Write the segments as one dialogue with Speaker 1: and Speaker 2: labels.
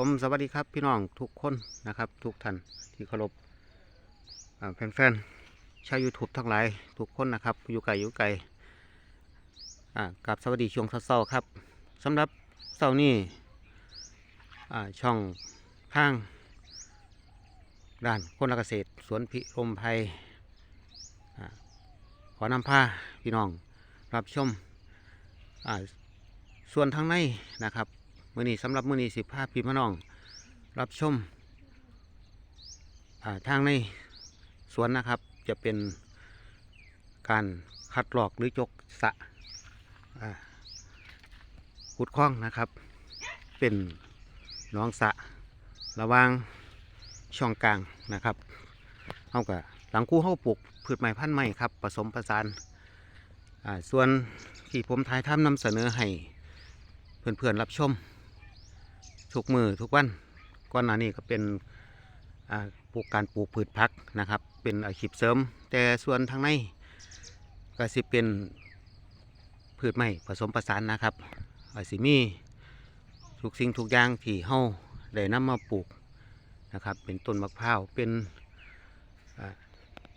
Speaker 1: ผมสวัสดีครับพี่น้องทุกคนนะครับ ทุกท่านที่เคารพแฟนๆชาวยูทูบทั้งหลายทุกคนนะครับอยู่ไกลอยู่ไกลกับสวัสดีช่วงเช้าครับสำหรับเช้านี้อ่ช่องข้างด้านคนเกษตร สวนพิรมไพรอ่าขอนำผ้าพี่น้องรับชมส่วนทางในนะครับ มื่อนี้สำหรับมื่อนี้สิบภาพพี่พี่น้อง รับชมทางในสวนนะครับ จะเป็นการคัดหลอกหรือจกสะขุดคล้องนะครับ เป็นน้องสะระวางช่องกลางนะครับเอากับหลังคู่เข้าปลูกพืชใหม่พันธุ์ใหม่ครับ ผสมผสานส่วนที่ผมถ่ายทำนำเสนอให้เพื่อนๆรับชม ทุกมือทุกวันก่อนหน้านี้ก็เป็นปลูกการปลูกพืชพักนะครับ เป็นอาชีพเสริม แต่ส่วนทางในก็สิเป็นพืชใหม่ผสมผสานนะครับอาสิมีทุกสิ่งทุกอย่างที่เฮาได้นำมาปลูกนะครับ เป็นต้นมะพร้าวเป็น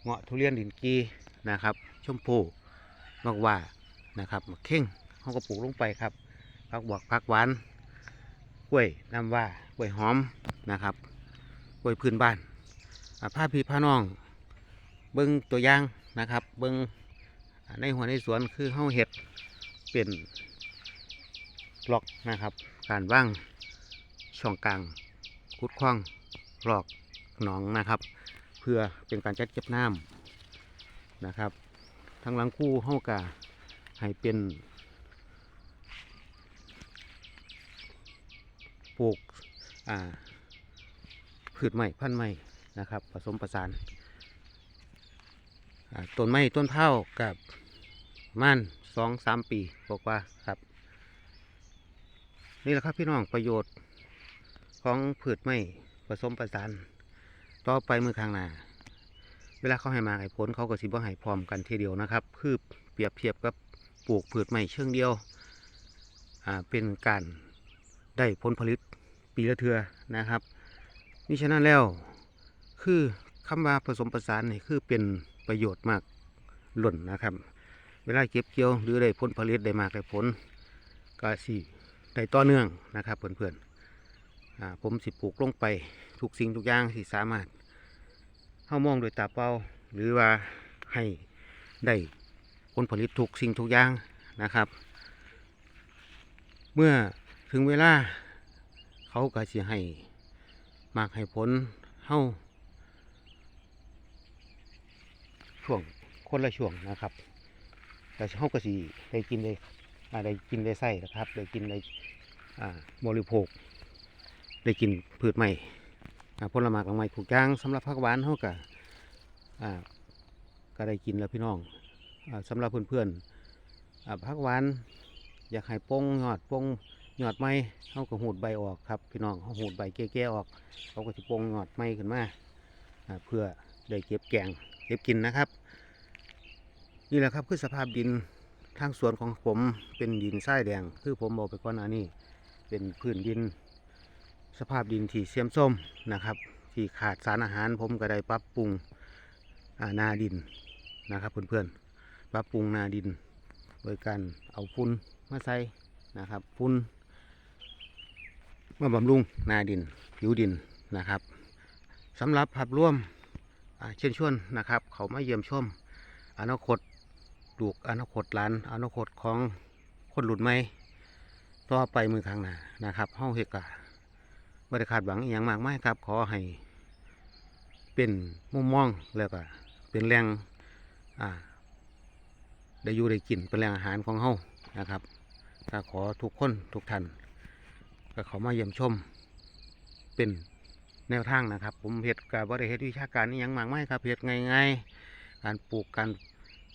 Speaker 1: เงาะทุเรียนดินกีนะครับ ชมพู่มะว่านะครับมะเข่งเฮาก็ปลูกลงไปครับผักบวกผักหวาน กล้วยน้ำว่ากล้วยหอมนะครับกล้วยพื้นบ้านผ้าพี่ผ้าน้อง เบิ้งตัวอย่างนะครับ เบิ้งอ่าในหัวในสวนคือเฮาเห็ดเป็นหลอกนะครับ การว่างช่องกลางคุดคว้างหลอกหนองนะครับ เพื่อเป็นการจัดเก็บน้ำนะครับทางหลังคู่เฮากะให้เป็น ป ลูกพืชใหม่พันธุ์ใหม่นะครับ ผสมผสานต้นไม้ต้นเท้ากับม่านสองสามปีบอกว่าครับ นี่แหละครับพี่น้องประโยชน์ของพืชไม้ผสมผสานต่อไปมือข้างหน้าเวลาเขาให้มาให้ผลเขาก็สิบ่ให้พร้อมกันทีเดียวนะครับ คือเปรียบเทียบกับปลูกพืชไม้เชิงเดียว เป็นการได้ผลผลิต ปีละเทือนะครับมิฉะนั้นแล้วคือคำว่าผสมผสานนี่คือเป็นประโยชน์มากหล่นนะครับ เวลาเก็บเกี่ยวหรือได้ผลผลิตได้มากได้ผลก็สิได้ต่อเนื่องนะครับเพื่อนๆอ่าผมสิปลูกลงไปทุกสิ่งทุกอย่างที่สามารถเข้ามองโดยตาเปล่าหรือว่าให้ได้ผลผลิตทุกสิ่งทุกอย่างนะครับ เมื่อถึงเวลา เขาก็สิให้มากให้ผลเฮาช่วงคนละช่วงนะครับแต่เฮาก็สิได้กินได้อ่าได้กินได้ใส่นะครับ ได้กินได้อ่าบริโภค ได้กินพืชใหม่อ่าผลไม้ของใหม่ถูกย่างสำหรับผักหวานเฮาก็อ่าก็ได้กินแล้วพี่น้องอ่าสำหรับเพื่อนๆอ่าผักหวาน อยากให้โป้งยอดโป้ง ยอดไม้เขาก็หูดใบออกครับ พี่น้องเขาหูดใบแก่ๆออกเขาก็จะปงยอดไม้ขึ้นมาเพื่อได้เก็บแกงเก็บกินนะครับ นี่แหละครับคือสภาพดินทางสวนของผมเป็นดินทรายแดง คือผมบอกไปก่อนหน้านี้ เป็นพื้นดิน สภาพดินที่เสียมส้มนะครับ ที่ขาดสารอาหารผมก็ได้ปรับปรุงานาดินนะครับเพื่อนๆปรับปรุงนาดิน โดยการเอาฟุ้นมาใส่นะครับฟุ้น มาบำรุงนาดินผิวดินนะครับสำหรับภาพร่วมเชิญชวนนะครับ เขามาเยี่ยมชม อนาคตลูกอนาคตหลาน อนาคตของคนหลุดไม่ต่อไปมือข้างหน้านะครับเฮาเฮกะบริคาดหวังอย่างมากมายครับ ขอให้เป็นมุมมองแล้วก็เป็นแรงอ่าได้อยู่ได้กินเป็นแรงอาหารของเฮานะครับขอทุกคนทุกท่าน ก็เขามาเยี่ยมชม เป็นแนวทางนะครับ ผมเห็ดกับบริเฮ็ดวิชาการนี่ยังมากไม่ครับเห็ดง่ายๆการปลูกการ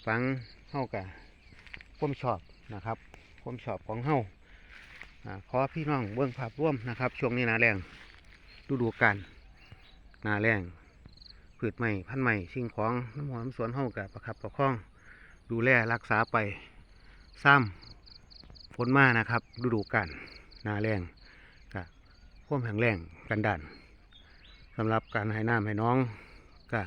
Speaker 1: ฝังเฮากับความชอบนะครับความชอบของเฮาอ่าขอพี่น้องเบื้องภาพร่วมนะครับ ช่วงนี้นาแรงฤดูกาลนาแรงพืชใหม่พันธุ์ใหม่สิ่งของน้ำหอมสวนเฮากับประคับประคอง ดูแลรักษาไปซ้ำผลมานะครับฤดูกาลนาแรง ความแข็งแรงกันดานสำหรับการให้น้ำให้น้องก็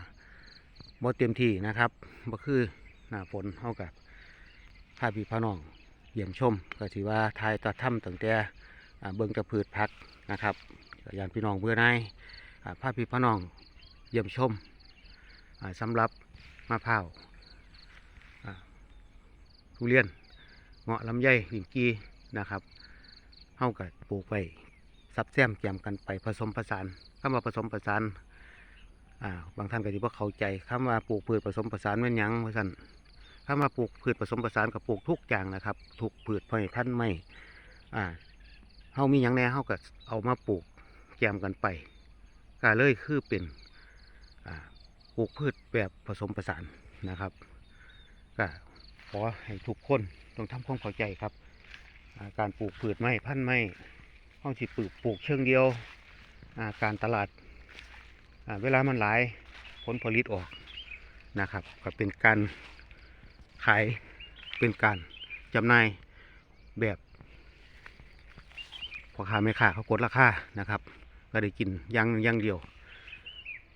Speaker 1: บ่เต็มที่นะครับบ่คือหน้าฝนเท่ากับพาพีพาน้องเยี่ยมชม ก็ถือว่าทายตัดถ้ำตั้งแต่อ่าเบิ่งแตะพืชพักนะครับก็ยานพี่น้องเบื่อหนายอ่าพาพี่พาน้องเยี่ยมชมอ่าสำหรับมะพร้าวทุเรียนเงาะลำไยหินกีนะครับเฮากับปลูกไว้ ซับแซมแจมกันไปผสมผสานคำว่าผสมผสานอ่าบางท่านก็จะว่าเข้าใจคำว่าปลูกพืชผสมผสานแม่นหยังว่าซั่นคำว่าปลูกพืชผสมผสานกับปลูกทุกอย่างนะครับทุกพืชไม้พันธุ์ไม้อ่าเฮามีหยังแน่เฮาก็เอามาปลูกแจมกันไปก็เลยคือเป็นอ่าปลูกพืชแบบผสมผสานนะครับก็ขอให้ทุกคนต้องทำความเข้าใจครับ การปลูกพืชไม้พันธุ์ไม้ เฮาสิปลูกปลูกเชิงเดียวการตลาดเวลามันหลายผลผลิตออกนะครับ ก็เป็นการขายเป็นการจำหน่ายแบบพ่อค้าแม่ค้าเขากดราคานะครับ ก็ได้กินยังยังเดียว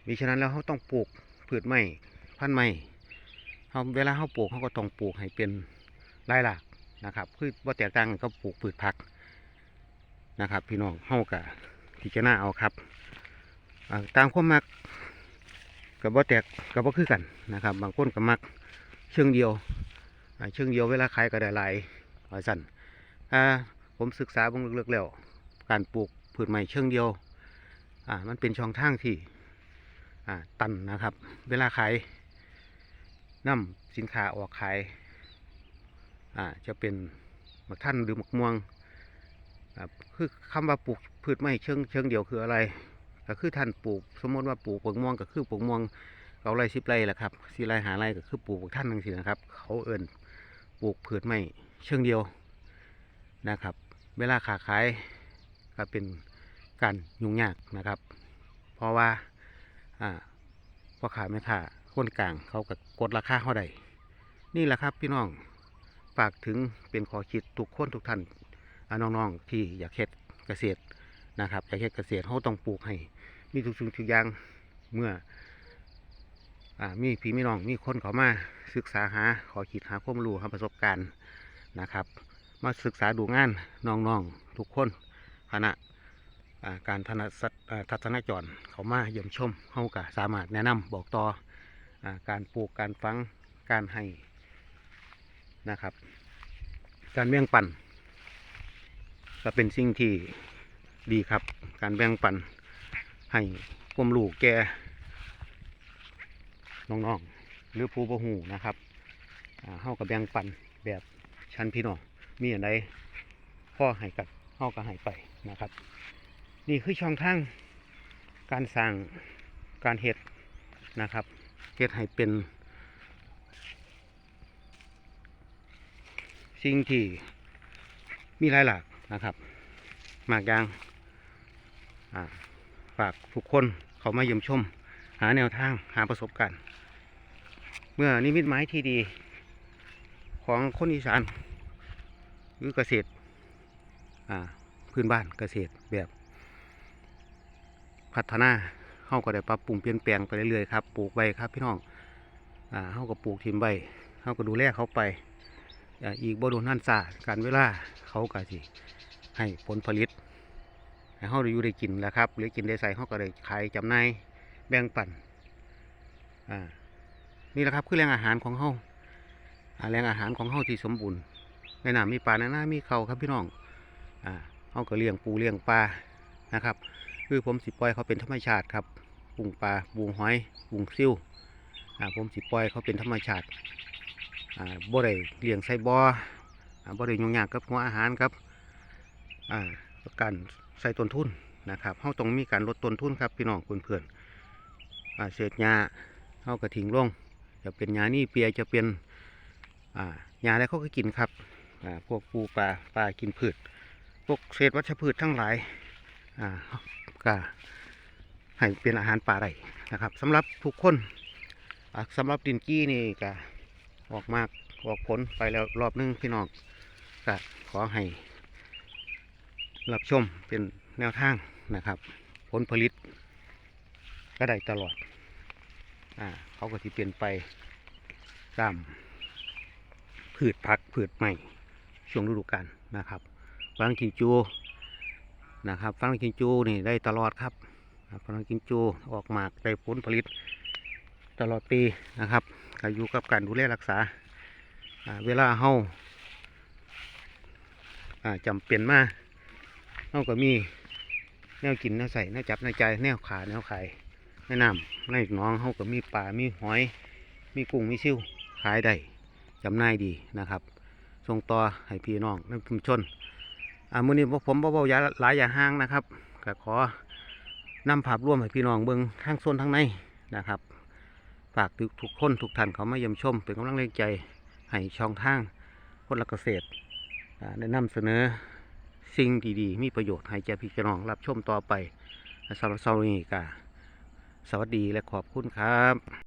Speaker 1: มิฉะนั้นแล้วเขาต้องปลูกพืชไม้พันธุ์ไม้เขาเวลาเขาปลูกเขาก็ต้องปลูกให้เป็นรายหลักนะครับ คือว่าแตกต่างกันก็ปลูกพืชผัก นะครับ พี่น้องเขากะพิจารณาเอาครับตามความมักกับว่าแตกกับว่าคือกันนะครับ บางคนก็มักเชิงเดียวเชิงเดียวเวลาขายก็ได้หลายหลายสั่นอ่าผมศึกษาบางเลือกแล้ว การปลูกพืชใหม่เชิงเดียวมันเป็นช่องทางที่ตันนะครับ เวลาขายนำสินค้าออกขายจะเป็นหมักท่านหรือหมักม่วง คือคำว่าปลูกพืชไม้เชิงเชิงเดียวคืออะไร ก็คือท่านปลูก สมมติว่าปลูกปลูกม่วงก็คือปลูกม่วงเอาไรสิบไรแหละครับสิไรหาไรก็คือปลูกท่านนั่นสินะครับ เขาเอินปลูกพืชไม้เชิงเดียวนะครับ เวลาขาขายก็เป็นการยุ่งยากนะครับ เพราะว่าอ่าพ่อค้าแม่ค้าคนกลางเขาก็กดราคาเขาได้นี่แหละครับพี่น้องฝากถึงเป็นขอคิดทุกคนทุกท่าน น้องๆที่อยากเฮ็ดเกษตรนะครับอยากเฮ็ดเกษตรเขาต้องปลูกให้ มีทุกสิ่งทุกอย่างเมื่ออมีพี่มีน้องมีคนเขามาศึกษาหาขอคิดหาความรู้หาประสบการณ์นะครับ มาศึกษาดูงานน้องๆทุกคนคณะการทนสัตอ่าทัศนจรเขามาเยี่ยมชมเขาก็สามารถแนะนำบอกต่ออการปลูกการฟังการให้นะครับ การแบ่ยงปั่น ก็เป็นสิ่งที่ดีครับ การแบ่งปันให้ความรู้แก่น้องๆหรือผู้บ่หูนะครับอ่าเฮากับแบ่งปันแบบชั้นพี่น้องมีอะไรพ่อให้กับเฮาก็ให้ไปนะครับ นี่คือช่องทางการสร้างการเฮ็ดนะครับเฮ็ดให้เป็น สิ่งที่มีหลายหลาก นะครับมากยางฝากทุกคนเขามาเยี่ยมชม หาแนวทางหาประสบการณ์ เมื่อนิมิตหมายที่ดีของคนอีสานหรือเกษตรพื้นบ้านเกษตรแบบพัฒนาเขาก็ได้ปรับปรุงเปลี่ยนแปลงไปเรื่อยๆครับปลูกใบครับพี่น้องอเขาก็ปลูกทิมใบเขาก็ดูแลเขาไปอ,อีกบ่โดนนั่นซาการเวลาเขาก็สิ ให้ผลผลิตให้เขาได้อยู่ได้กินแหล้วครับ หรือกินได้ใส่เขาก็ได้ขายจำหน่ายแบ่งปันอ่านี่แหละครับคือแหล่งอาหารของเขาอ่าแหล่งอาหารของเขาที่สมบูรณ์ในน้ำมีปลาในน้ำมีเขาครับพี่น้องอ่าเขาก็เลี้ยงปูเลี้ยงปลานะครับ คือผมสิปล่อยเขาเป็นธรรมชาติครับปุงปลาปรุงหอยปรุงซิ่วอ่าผมสิปล่อยเขาเป็นธรรมชาติอ่าบ่ได้เลี้ยงใส่บ่ออ่าบ่ได้ยุ่งยากกับหัวอาหารครับ การใส่ต้นทุนนะครับเขาต้องมีการลดต้นทุนครับพี่น้องเพื่อนๆเศษหญ้าเขาก็ทิ้งลงจะเป็นหญ้านี่เปียจะเป็นอ่าหญ้าอะไรเขาก็กินครับพวกปูปลาปลากินพืชพวกเศษวัชพืชทั้งหลายก็ให้เป็นอาหารป่าได้นะครับสำหรับทุกคนอ่าสำหรับดินกี้นี่ก็ออกมากออกผลไปแล้วรอบนึงพี่น้องก็ขอให้ รับชมเป็นแนวทางนะครับ ผลผลิต ก็ได้ตลอดอ่าเขาก็ที่เปลี่ยนไปตามพืชผักพืชใหม่ช่วงฤดูกาลนะครับฝรั่งกินจูนะครับฝรั่งกินจูนี่ได้ตลอดครับอ่าฝรั่งกินจูออกหมากได้ผลผลิตตลอดปีนะครับก็อยู่กับการดูแลรักษาเวลาเฮาอ่าจำเป็นมา เฮาก็มีแนวกินแนวใส่แนวจับแนวใจแนวขาแนวขายแนะนำในน้องเฮาก็มีปลา มีหอย มีกุ้ง มีซิวขายได้จำหน่ายดีนะครับส่งต่อให้พี่น้องในชุมชนอ่ามื้อนี้พวกผมบ่เว้าอย่าหลายอย่าห่างนะครับก็ขอนำภาพรวมให้พี่น้องเบิ่งทางโซนทางในนะครับ ฝากทุกทุกคนทุกท่านเขามาเยี่ยมชม เป็นกำลังใจให้ช่องทางคนละเกษตรได้นำเสนอ สิ่งดีๆ มีประโยชน์ให้แก่พี่น้องรับชมต่อไปสำหรับเซานีกาสวัสดีและขอบคุณครับ